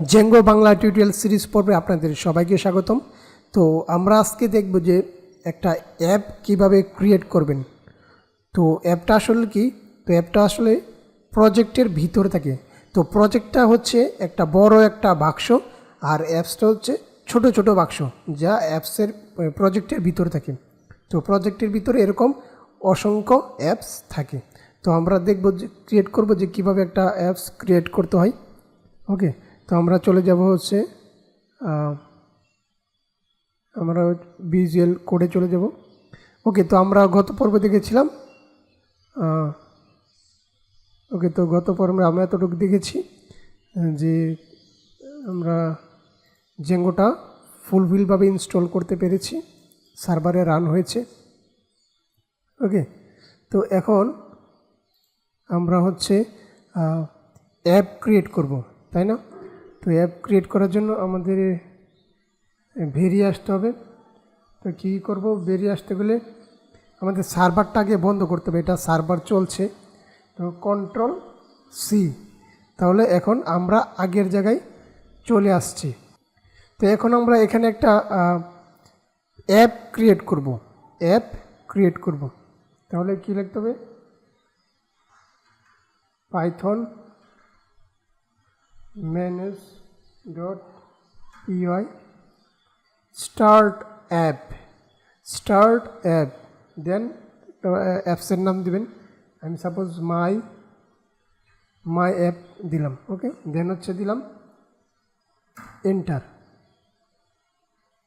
Django Bangla tutorial series পর্বে আপনাদের সবাইকে স্বাগতম। তো আমরা আজকে দেখব যে একটা অ্যাপ কীভাবে ক্রিয়েট করবেন। তো অ্যাপটা আসলে কি? তো অ্যাপটা আসলে প্রজেক্টের ভিতরে থাকে। তো প্রজেক্টটা হচ্ছে একটা বড় একটা বাক্স আর অ্যাপসটা হচ্ছে ছোট ছোট বাক্স যা অ্যাপসের প্রজেক্টের ভিতরে থাকে। তো প্রজেক্টের ভিতরে এরকম অসংখ্য অ্যাপস থাকে। তো আমরা দেখব যে ক্রিয়েট করব যে কীভাবে একটা অ্যাপস ক্রিয়েট করতে হয়। ওকে আমরা চলে যাব হচ্ছে আমরা বিজিএল কোডে চলে যাব। ওকে তো আমরা গত পর্বে দেখেছিলাম ওকে তো গত পর্বে আমরা এতটুকু দেখেছি যে আমরা জেঙ্গোটা ফুলফিলভাবে ইনস্টল করতে পেরেছি সার্ভারে রান হয়েছে। ওকে তো এখন আমরা হচ্ছে অ্যাপ ক্রিয়েট করব, তাই না? তো অ্যাপ ক্রিয়েট করার জন্য আমাদের বেরিয়ে আসতে হবে। তো কী করব? বেরিয়ে আসতে গেলে আমাদের সার্ভারটা আগে বন্ধ করতে হবে। এটা সার্ভার চলছে। তো কন্ট্রোল সি তাহলে এখন আমরা আগের জায়গায় চলে আসছি। তো এখন আমরা এখানে একটা অ্যাপ ক্রিয়েট করব। অ্যাপ ক্রিয়েট করব। তাহলে কী লিখতে হবে? Python manage dot py. Start app. Start app. Then অ্যাপসের নাম দিবেন। আমি সাপোজ মাই মাই অ্যাপ দিলাম ওকে দেন হচ্ছে দিলাম এন্টার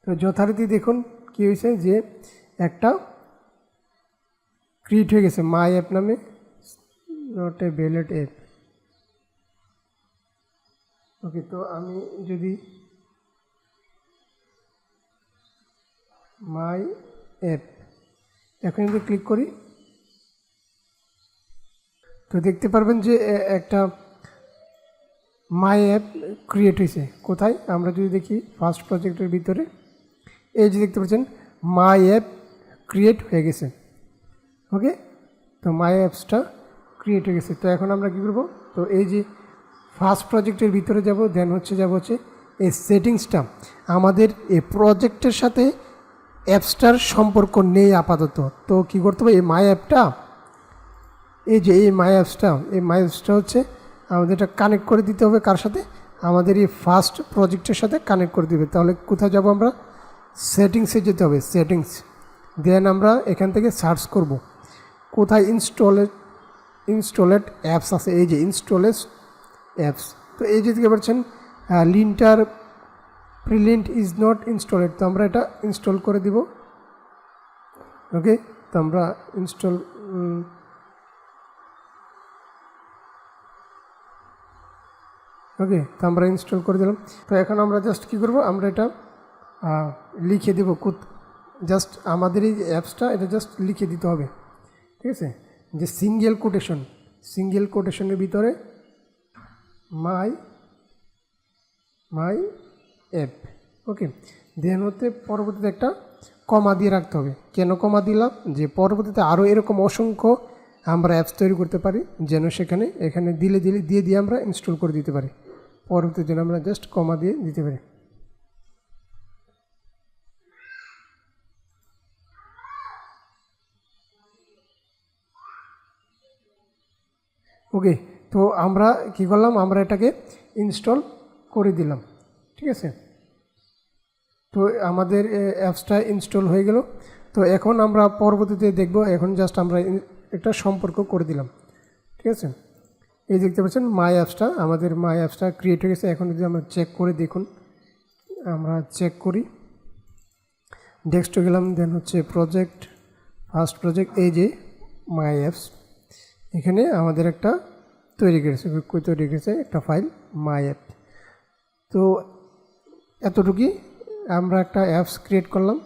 তো যথারীতি দেখুন কী হয়েছে যে একটা ক্রিয়েট হয়ে গেছে মাই অ্যাপ নামে not a valid app okay, তো আমি যদি মাই অ্যাপ, এখন যদি ক্লিক করি। তো দেখতে পারবেন যে একটা মাই অ্যাপ ক্রিয়েট হয়েছে। কোথায়? আমরা যদি দেখি ফার্স্ট প্রজেক্টের ভিতরে। এই যে দেখতে পাচ্ছেন, মাই অ্যাপ ক্রিয়েট হয়ে গেছে। ওকে, তো মাই অ্যাপসটা ক্রিয়েট হয়ে গেছে। তো এখন আমরা কী করব? তো এই যে ফার্স্ট প্রজেক্টের ভিতরে যাব দেন হচ্ছে যাব হচ্ছে এই সেটিংসটা। আমাদের এই প্রজেক্টের সাথে অ্যাপসটার সম্পর্ক নেই আপাতত। তো কী করতে হবে? এই মাই অ্যাপটা এই যে এই মাই অ্যাপসটা এই মাই অ্যাপসটা হচ্ছে আমাদের এটা কানেক্ট করে দিতে হবে কার সাথে? আমাদের এই ফার্স্ট প্রজেক্টের সাথে কানেক্ট করে দিবে। তাহলে কোথায় যাব আমরা? সেটিংসে যেতে হবে, সেটিংস। দেন আমরা এখান থেকে সার্চ করব। কোথায় ইনস্টলেড ইনস্টলেড অ্যাপস আছে? এই যে ইনস্টলেড অ্যাপস তো এই যে দেখতে linter prelint is not installed তো আমরা এটা ইনস্টল করে দিব। ওকে তো আমরা ইনস্টল ওকে তো আমরা ইনস্টল করে দিলাম। তো এখন আমরা জাস্ট কী করব? আমরা এটা লিখে দেবো জাস্ট আমাদের এই অ্যাপসটা এটা জাস্ট লিখে দিতে হবে। ঠিক আছে? যে সিঙ্গেল কোটেশন সিঙ্গেল কোটেশনের ভিতরে মাই মাই অ্যাপ ওকে দেন হতে পরবর্তীতে একটা কমা দিয়ে রাখতে হবে। কেন কমা দিলাম? যে পরবর্তীতে আরও এরকম অসংখ্য আমরা অ্যাপস তৈরি করতে পারি, যেন সেখানে, এখানে দিলে দিলে, দিয়ে দিয়ে আমরা ইনস্টল করে দিতে পারি। পরবর্তীতে যেন আমরা জাস্ট কমা দিয়ে দিতে পারি। ওকে তো আমরা কি করলাম? আমরা এটাকে ইনস্টল করে দিলাম। ঠিক আছে? তো আমাদের অ্যাপসটা ইনস্টল হয়ে গেল। তো এখন আমরা পরবর্তীতে দেখব, এখন জাস্ট আমরা একটা সম্পর্ক করে দিলাম। ঠিক আছে? এই দেখতে পাচ্ছেন মাই অ্যাপসটা আমাদের মাই অ্যাপসটা ক্রিয়েট হয়ে গেছে। এখন যদি আমরা চেক করে দেখুন, আমরা চেক করি। ডেস্কটে গেলাম দেন হচ্ছে প্রজেক্ট ফার্স্ট প্রজেক্ট এই যে মাই অ্যাপস এখানে আমাদের একটা তৈরি করেছে তৈরি করেছে? একটা ফাইল মাই অ্যাপ তো এতটুকুই, আমরা একটা অ্যাপস ক্রিয়েট করলাম।